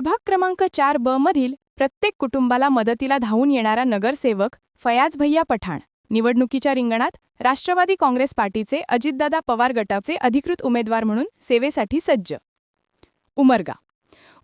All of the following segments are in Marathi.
प्रभाग क्रमांक चार ब मधील प्रत्येक कुटुंबाला मदतीला धावून येणारा नगरसेवक फयाज भैया पठाण. निवडणुकीच्या रिंगणात राष्ट्रवादी काँग्रेस पार्टीचे अजितदादा पवार गटाचे अधिकृत उमेदवार म्हणून सेवेसाठी सज्ज. उमरगा.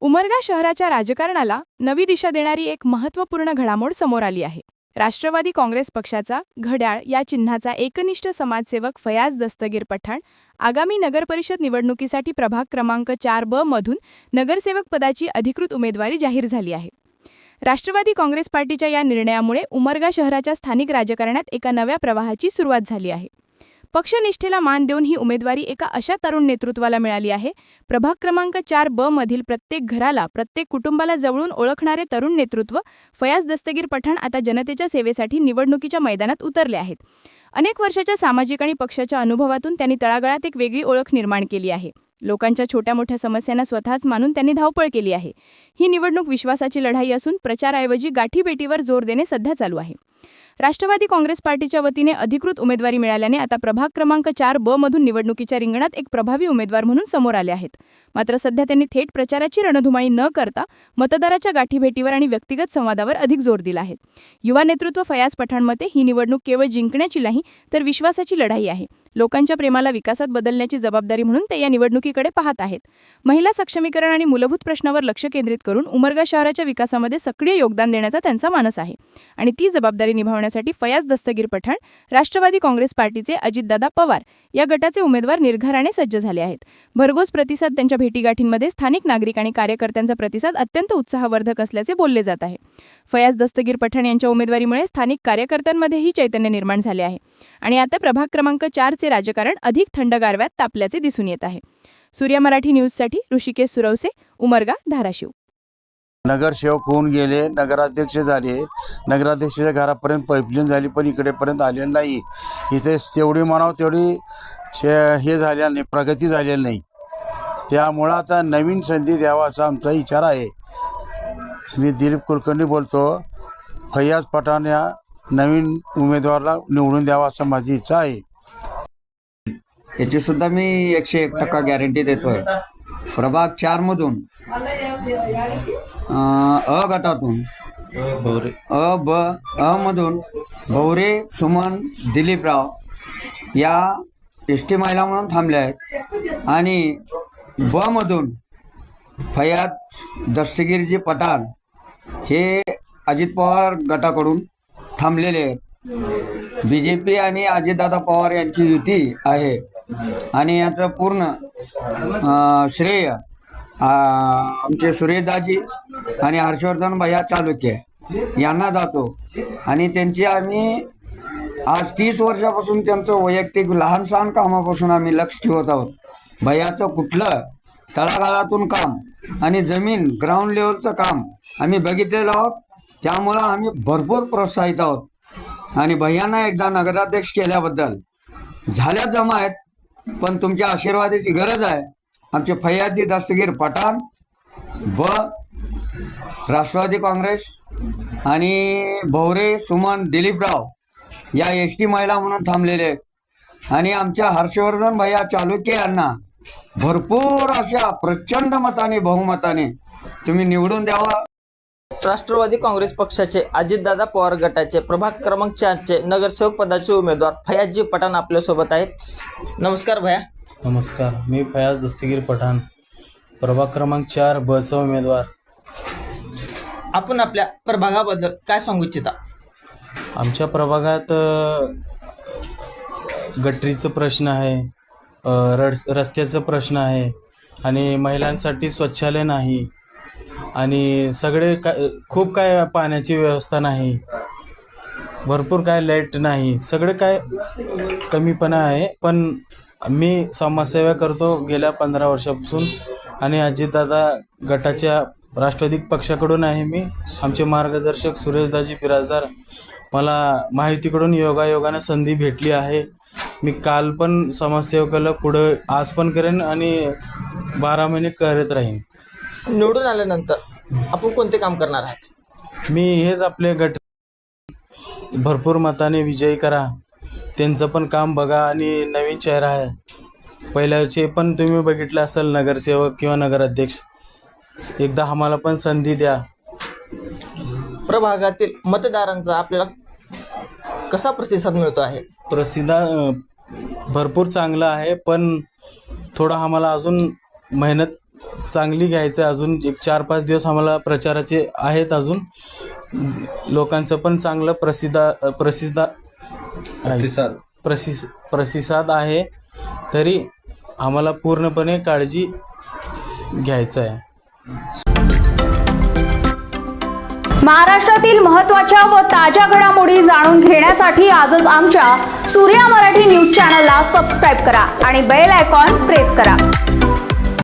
उमरगा शहराच्या राजकारणाला नवी दिशा देणारी एक महत्त्वपूर्ण घडामोड समोर आली आहे. राष्ट्रवादी काँग्रेस पक्षाचा घड्याळ या चिन्हाचा एकनिष्ठ समाजसेवक फयाज दस्तगीर पठाण आगामी नगरपरिषद निवडणुकीसाठी प्रभाग क्रमांक चार ब मधून नगरसेवक पदाची अधिकृत उमेदवारी जाहीर झाली आहे. राष्ट्रवादी काँग्रेस पार्टीच्या या निर्णयामुळे उमरगा शहराच्या स्थानिक राजकारणात एका नव्या प्रवाहाची सुरुवात झाली आहे. पक्षनिष्ठेला मान देऊन ही उमेदवारी एका अशा तरुण नेतृत्वाला मिळाली आहे. प्रभाग क्रमांक चार ब मधील प्रत्येक घराला प्रत्येक कुटुंबाला जवळून ओळखणारे तरुण नेतृत्व फयाज दस्तगीर पठाण आता जनतेच्या सेवेसाठी निवडणुकीच्या मैदानात उतरले आहेत. अनेक वर्षाच्या सामाजिक आणि पक्षाच्या अनुभवातून त्यांनी तळागाळात एक वेगळी ओळख निर्माण केली आहे. लोकांच्या छोट्या मोठ्या समस्यांना स्वतःच मानून त्यांनी धावपळ केली आहे. ही निवडणूक विश्वासाची लढाई असून प्रचाराऐवजी गाठीभेटीवर जोर देणे सध्या चालू आहे. राष्ट्रवादी काँग्रेस पार्टीच्या वतीने अधिकृत उमेदवारी मिळाल्याने आता प्रभाग क्रमांक चार ब मधून निवडणुकीच्या रिंगणात एक प्रभावी उमेदवार म्हणून समोर आले आहेत. मात्र सध्या त्यांनी थेट प्रचाराची रणधुमाळी न करता मतदाराच्या गाठीभेटीवर आणि व्यक्तिगत संवादावर अधिक जोर दिला आहे. युवा नेतृत्व फयाज पठाणमध्ये ही निवडणूक केवळ जिंकण्याची नाही तर विश्वासाची लढाई आहे. लोकांच्या प्रेमाला विकासात बदलण्याची जबाबदारी म्हणून ते या निवडणुकीकडे पाहत आहेत. महिला सक्षमीकरण आणि मूलभूत प्रश्नावर लक्ष केंद्रित करून उमरगा शहराच्या विकासामध्ये सक्रिय योगदान देण्याचा त्यांचा मानस आहे. आणि ती जबाबदारी निभावण्यासाठी फयाज दस्तगीर पठाण राष्ट्रवादी काँग्रेस पार्टीचे अजितदादा पवार या गटाचे उमेदवार निर्धाराने सज्ज झाले आहेत. भरघोस प्रतिसाद त्यांच्या भेटीगाठींमध्ये स्थानिक नागरिक आणि कार्यकर्त्यांचा प्रतिसाद अत्यंत उत्साहवर्धक असल्याचे बोलले जात आहे. फयाज दस्तगीर पठाण यांच्या उमेदवारीमुळे स्थानिक कार्यकर्त्यांमध्येही चैतन्य निर्माण झाले आहे. आणि आता प्रभाग क्रमांक चारचे राजकारण अधिक थंडगारव्यात तापल्याचे दिसून येत आहे. सूर्य मराठी न्यूजसाठी ऋषिकेश सुरवसे उमरगा धाराशिव. नगरसेवक होऊन गेले नगराध्यक्ष झाले. नगराध्यक्षाच्या घरापर्यंत पाईपलाईन झाली पण इकडेपर्यंत आलेलं नाही. इथे तेवढी म्हणावं तेवढी शे हे झालेलं नाही प्रगती झालेली नाही. त्यामुळं आता नवीन संधी द्यावा असा आमचा विचार आहे. मी दिलीप कुलकर्णी बोलतो फैयाज पठाण या नवीन उमेदवाराला निवडून द्यावा असं माझी इच्छा आहे. याची सुद्धा मी एकशे एक टक्का गॅरंटी देतोय. प्रभाग चार मधून अ गटातून अ ब अ मधून भवरे सुमन दिलीपराव या एस टी महिला म्हणून थांबल्या आहेत. आणि ब मधून फयात दस्तगीरजी पठाण हे अजित पवार गटाकडून थांबलेले आहेत. बी जे पी आणि अजितदादा पवार यांची युती आहे. आणि याचं पूर्ण श्रेय आमचे सुरेशदाजी आणि हर्षवर्धन भैया चालुक्य यांना जातो. आणि त्यांची आम्ही आज तीस वर्षापासून त्यांचं वैयक्तिक लहान सहान कामापासून आम्ही लक्ष ठेवत आहोत. भैयाचं कुठलं? तळागाळातून काम आणि जमीन ग्राउंड लेवलचं काम आम्ही बघितलेलं आहोत. त्यामुळं आम्ही भरपूर प्रोत्साहित आहोत. आणि भैयांना एकदा नगराध्यक्ष केल्याबद्दल झाल्या जमा आहेत पण तुमच्या आशीर्वादाची गरज आहे. आमचे फैयाजी दस्तगीर पठाण ब. राष्ट्रवादी काँग्रेस आणि भवरे सुमन दिलीपराव या एस टी महिला म्हणून थांबलेले आहेत. आणि आमच्या हर्षवर्धन भैया चालुक्य यांना भरपूर अशा प्रचंड मताने बहुमताने तुम्ही निवडून द्यावा. राष्ट्रवादी काँग्रेस पक्षाचे अजितदादा पवार गटाचे प्रभाग क्रमांक चारचे नगरसेवक पदाचे उमेदवार फयाजजी पठाण आपल्यासोबत आहेत. नमस्कार भया. नमस्कार मी फयाज दस्तगीर पठाण प्रभाग क्रमांक चार बचा उमेदवार. आपण आपल्या प्रभागाबद्दल काय सांगू इच्छिता? आमच्या प्रभागात अ, गटरीचं प्रश्न आहे अ, रड रस्त्याचं प्रश्न आहे आणि महिलांसाठी शौचालय नाही आणि सगळे काय खूप काय पाण्याची व्यवस्था नाही. भरपूर काय लाइट नाही. सगळे काय कमीपणा आहे. पण मी समाजसेवा करतो गेल्या पंधरा वर्षापासून. आणि अजितदादा गटाच्या राष्ट्रवादी पक्षाकडून आहे मी. आमचे मार्गदर्शक सुरेशदाजी बिराजदार मला माहितीकडून योगायोगानं संधी भेटली आहे. मी काल पण समाजसेवकाला पुढं आज पण करेन आणि बारा महिने करत राहीन. निवडून आल्यानंतर आपण कोणते काम करणार आहात? मी हेच आपले गट भरपूर मताने विजयी करा. त्यांचं पण काम बघा आणि नवीन चेहरा आहे. पहिल्याचे पण तुम्ही बघितलं असेल नगरसेवक किंवा नगराध्यक्ष. एकदा आम्हाला पण संधी द्या. प्रभागातील मतदारांचा आपल्याला कसा प्रतिसाद मिळतो आहे? प्रसिद्ध भरपूर चांगलं आहे पण थोडं आम्हाला अजून मेहनत चांगली घ्यायचं आहे अजून. एक चार पाच दिवस आम्हाला प्रचाराचे आहेत अजून. लोकांचं पण चांगलं प्रसिद्ध प्रसिद्ध प्रतिसाद. प्रसिस प्रतिसाद आहे. तरी आम्हाला पूर्णपणे काळजी घ्यायचं आहे. महाराष्ट्रातील महत्त्वाच्या व ताज्या घडामोडी जाणून घेण्यासाठी आजच आमच्या सूर्या मराठी न्यूज चॅनलला सबस्क्राईब करा आणि बेल आयकॉन प्रेस करा.